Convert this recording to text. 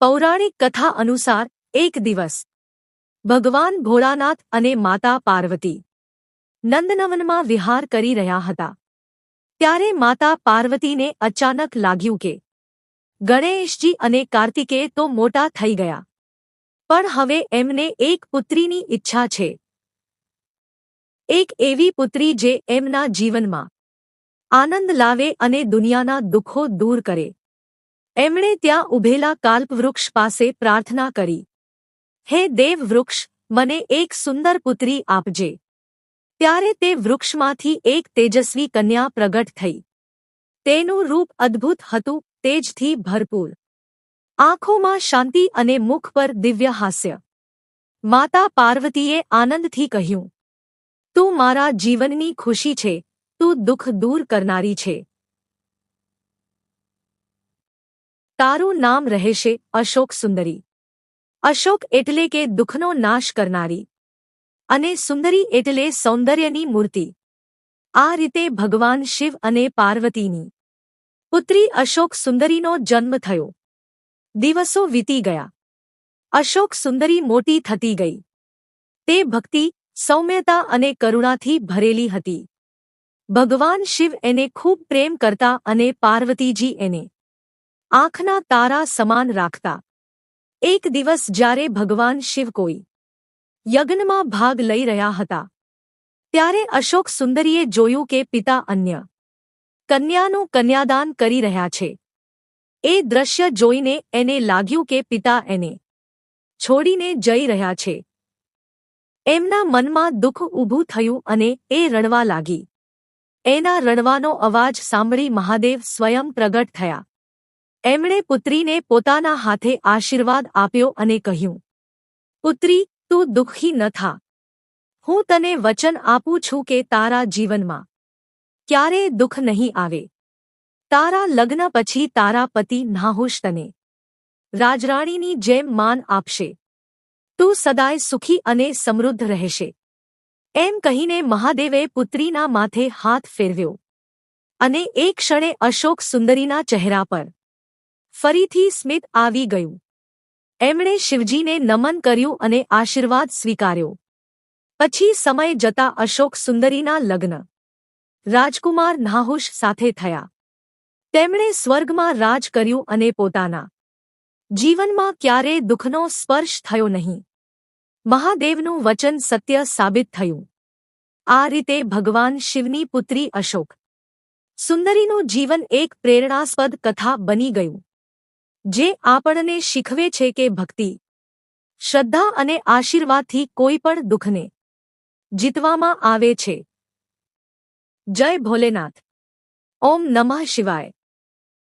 પૌરાણિક કથા અનુસાર એક દિવસ ભગવાન ભોળાનાથ અને માતા પાર્વતી નંદનવનમાં વિહાર કરી રહ્યા હતા. ત્યારે માતા પાર્વતીને અચાનક લાગ્યું કે ગણેશજી અને કાર્તિકે તો મોટા થઈ ગયા. પણ હવે એમને એક પુત્રીની ઈચ્છા છે. એક એવી પુત્રી જે એમના જીવનમાં આનંદ લાવે અને દુનિયાના દુઃખો દૂર કરે. એમણે ત્યાં ઉભેલા કાલ્પવૃક્ષ પાસે પ્રાર્થના કરી. હે દેવ વૃક્ષ, મને એક સુંદર પુત્રી આપજે. ત્યારે તે વૃક્ષમાંથી એક તેજસ્વી કન્યા પ્રગટ થઈ. તેનું રૂપ અદ્ભુત હતું, તેજથી ભરપૂર. આંખોમાં શાંતિ અને મુખ પર દિવ્ય હાસ્ય. માતા પાર્વતીએ આનંદથી કહ્યું, તું મારા જીવનની ખુશી છે, તું દુઃખ દૂર કરનારી છે. તારું નામ રહેશે અશોક સુંદરી. અશોક એટલે કે દુઃખનો નાશ કરનારી. અને સુંદરી એટલે સૌંદર્યની મૂર્તિ. આ રીતે ભગવાન શિવ અને પાર્વતીની પુત્રી અશોક સુંદરીનો જન્મ થયો. દિવસો વીતી ગયા. અશોક સુંદરી મોટી થતી ગઈ. તે ભક્તિ, સૌમ્યતા અને કરુણાથી ભરેલી હતી. ભગવાન શિવ એને ખૂબ પ્રેમ કરતા અને પાર્વતીજી એને આંખના તારા સમાન રાખતા. એક દિવસ જ્યારે ભગવાન શિવ કોઈ યજ્ઞમાં ભાગ લઈ રહ્યા હતા, ત્યારે અશોક સુંદરીએ જોયું કે પિતા અન્ય કન્યાનું કન્યાદાન કરી રહ્યા છે. એ દ્રશ્ય જોઈને એને લાગ્યું કે પિતા એને છોડીને જઈ રહ્યા છે. એમના મનમાં દુઃખ ઊભું થયું અને એ રણવા લાગી. એના રણવાનો અવાજ સાંભળી મહાદેવ સ્વયં પ્રગટ થયા. એમણે પુત્રીને પોતાના હાથે આશીર્વાદ આપ્યો અને કહ્યું, પુત્રી, તું દુઃખી ન થા. હું તને વચન આપું છું કે તારા જીવનમાં ક્યારેય દુઃખ નહીં આવે. તારા લગ્ન પછી તારા પતિ નાહુશ તને. રાજરાણીની જેમ માન આપશે. તું સદાય સુખી અને સમૃદ્ધ રહેશે. એમ કહીને મહાદેવે પુત્રીના માથે હાથ ફેરવ્યો અને એક ક્ષણે અશોક સુંદરીના ચહેરા પર ફરીથી સ્મિત આવી ગયું. એમણે શિવજીને નમન કર્યું અને આશીર્વાદ સ્વીકાર્યો. પછી સમય જતા અશોક સુંદરીના લગ્ન. રાજકુમાર નાહુશ સાથે થયા. તેમણે સ્વર્ગમાં રાજ કર્યું અને પોતાના જીવનમાં ક્યારેય દુઃખનો સ્પર્શ થયો નહીં. મહાદેવનું વચન સત્ય સાબિત થયું. આ રીતે ભગવાન શિવની પુત્રી અશોક. સુંદરીનું જીવન એક પ્રેરણાસ્પદ કથા બની ગયું. જે આપણને શીખવે છે કે ભક્તિ, શ્રદ્ધા અને આશીર્વાદથી કોઈ પણ દુઃખને જીતવામાં આવે છે. જય ભોલેનાથ. ઓમ નમઃ શિવાય.